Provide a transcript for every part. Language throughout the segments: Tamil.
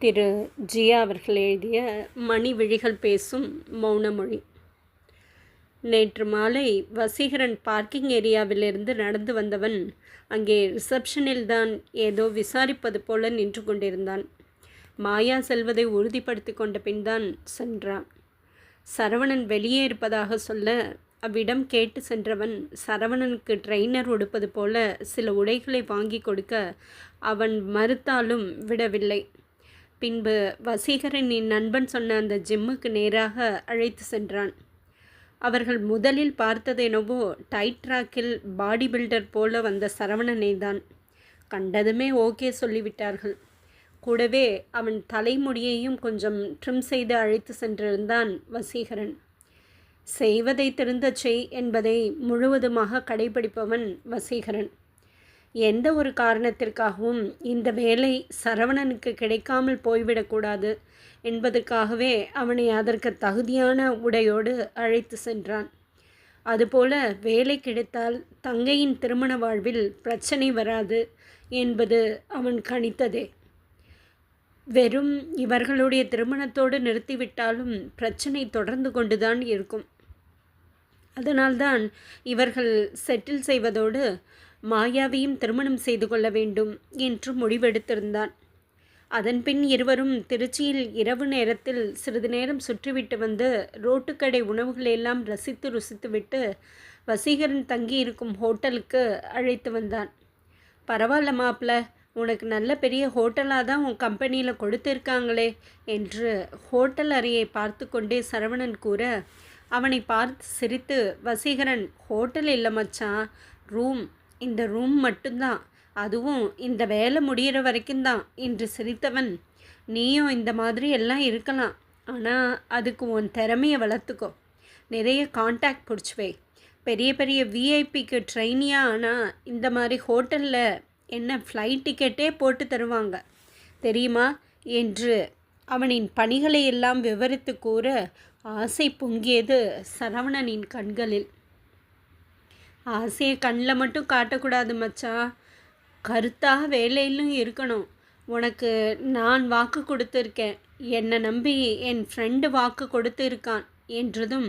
திரு ஜியா அவர்கள் எழுதிய மணி விழிகள் பேசும் மௌனமொழி நேற்று மாலை வசீகரன் பார்க்கிங் ஏரியாவிலிருந்து நடந்து வந்தவன் அங்கே ரிசப்ஷனில்தான் ஏதோ விசாரிப்பது போல நின்று கொண்டிருந்தான். மாயா செல்வதை உறுதிப்படுத்தி கொண்ட பின்தான் சென்றான். சரவணன் வெளியே இருப்பதாக சொல்ல அவ்விடம் கேட்டு சென்றவன் சரவணனுக்கு ட்ரெயினர் உடுப்பது போல சில உடைகளை வாங்கி கொடுக்க அவன் மறுத்தாலும் விடவில்லை. பின்பு வசீகரனின் நண்பன் சொன்ன அந்த ஜிம்முக்கு நேராக அழைத்து சென்றான். அவர்கள் முதலில் பார்த்ததெனவோ டைட் ட்ராக்கில் பாடி பில்டர் போல வந்த சரவணனை தான் கண்டதுமே ஓகே சொல்லிவிட்டார்கள். கூடவே அவன் தலைமுடியையும் கொஞ்சம் ட்ரிம் செய்து அழைத்து சென்றிருந்தான் வசீகரன். செய்வதை திருந்தச் செய் என்பதை முழுவதுமாக கடைபிடிப்பவன் வசீகரன். எந்த ஒரு காரணத்திற்காகவும் இந்த வேலை சரவணனுக்கு கிடைக்காமல் போய்விடக்கூடாது என்பதற்காகவே அவனை அதற்கு தகுதியான உடையோடு அழைத்து சென்றான். அதுபோல வேலை கிடைத்தால் தங்கையின் திருமண வாழ்வில் பிரச்சனை வராது என்பது அவன் கணித்ததே. வெறும் இவர்களுடைய திருமணத்தோடு நிறுத்திவிட்டாலும் பிரச்சனை தொடர்ந்து கொண்டுதான் இருக்கும். அதனால்தான் இவர்கள் செட்டில் செய்வதோடு மாயாவையும் திருமணம் செய்து கொள்ள வேண்டும் என்று முடிவெடுத்திருந்தான். அதன்பின் இருவரும் திருச்சியில் இரவு நேரத்தில் சிறிது நேரம் சுற்றிவிட்டு வந்து ரோட்டுக்கடை உணவுகளையெல்லாம் ரசித்து ருசித்துவிட்டு வசீகரன் தங்கியிருக்கும் ஹோட்டலுக்கு அழைத்து வந்தான். பரவாயில்ல மாப்பிள்ள உனக்கு நல்ல பெரிய ஹோட்டலாக தான் உன் கம்பெனியில் கொடுத்துருக்காங்களே என்று ஹோட்டல் அறையை பார்த்து கொண்டே சரவணன் கூற அவனை பார்த்து சிரித்து வசீகரன் ஹோட்டல் இல்லை மச்சான் ரூம் இந்த ரூம் மட்டும்தான். அதுவும் இந்த வேலை முடிகிற வரைக்கும் தான் என்று சிரித்தவன். நீயும் இந்த மாதிரி எல்லாம் இருக்கலாம். ஆனால் அதுக்கு உன் திறமையை வளர்த்துக்கோ. நிறைய காண்டாக்ட் பிடிச்சுவே. பெரிய பெரிய விஐபிக்கு ட்ரெயினியாக ஆனால் இந்த மாதிரி ஹோட்டலில் என்ன ஃப்ளைட் டிக்கெட்டே போட்டு தருவாங்க. தெரியுமா? என்று அவனின் பணிகளை எல்லாம் விவரித்து கூற ஆசை பொங்கியது சரவணனின் கண்களில். ஆசையை கண்ணில் மட்டும் காட்டக்கூடாது மச்சான் கருத்தாக வேலையிலும் இருக்கணும். உனக்கு நான் வாக்கு கொடுத்துருக்கேன். என்னை நம்பி என் ஃப்ரெண்டு வாக்கு கொடுத்துருக்கான் என்றதும்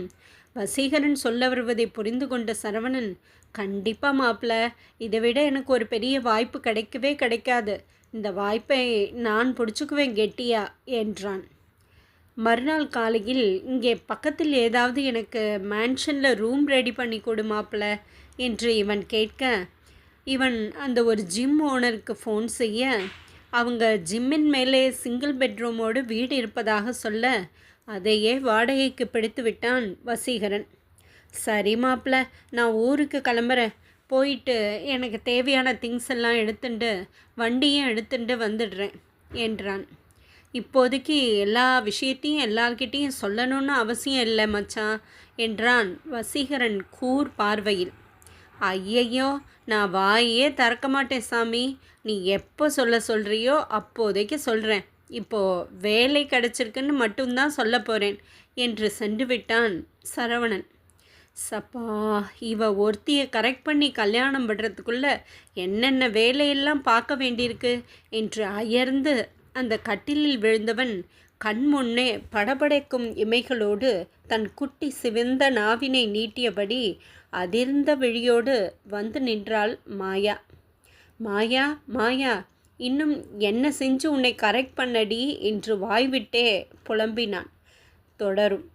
வசீகரன் சொல்ல வருவதை புரிந்து கொண்ட சரவணன் கண்டிப்பாக மாப்பிள்ள இதை விட எனக்கு ஒரு பெரிய வாய்ப்பு கிடைக்கவே கிடைக்காது. இந்த வாய்ப்பை நான் பிடிச்சிக்குவேன் கெட்டியா? என்றான். மறுநாள் காலையில் இங்கே பக்கத்தில் ஏதாவது எனக்கு மேன்ஷனில் ரூம் ரெடி பண்ணி கொடு மாப்பிள்ள என்று இவன் கேட்க இவன் அந்த ஒரு ஜிம் ஓனருக்கு ஃபோன் செய்ய அவங்க ஜிம்மின் மேலே சிங்கிள் பெட்ரூமோடு வீடு இருப்பதாக சொல்ல அதையே வாடகைக்கு பிடித்து விட்டான் வசீகரன். சரி மாப்பிள்ள நான் ஊருக்கு கிளம்புறேன். போயிட்டு எனக்கு தேவையான திங்ஸ் எல்லாம் எடுத்துட்டு வண்டியும் எடுத்துட்டு வந்துடுறேன் என்றான். இப்போதைக்கு எல்லா விஷயத்தையும் எல்லார்கிட்டேயும் சொல்லணும்னு அவசியம் இல்லை மச்சான் என்றான் வசீகரன் கூர் பார்வையில். ஐயையோ நான் வாயே திறக்க மாட்டேன் சாமி. நீ எப்போ சொல்ல சொல்கிறியோ அப்போதைக்கு சொல்கிறேன் இப்போது வேலை கிடச்சிருக்குன்னு மட்டும்தான் சொல்ல போகிறேன் என்று சென்று விட்டான் சரவணன். சப்பா இவ ஒருத்தியை கரெக்ட் பண்ணி கல்யாணம் பண்ணுறதுக்குள்ள என்னென்ன வேலையெல்லாம் பார்க்க வேண்டியிருக்கு என்று அயர்ந்து அந்த கட்டிலில் விழுந்தவன் கண் முன்னே படபடைக்கும் இமைகளோடு தன் குட்டி சிவந்த நாவினை நீட்டியபடி அதிர்ந்த விழியோடு வந்து நின்றாள் மாயா. மாயா மாயா இன்னும் என்ன செஞ்சு உன்னை கரெக்ட் பண்ணடி? என்று வாய்விட்டே புலம்பினான். தொடரும்.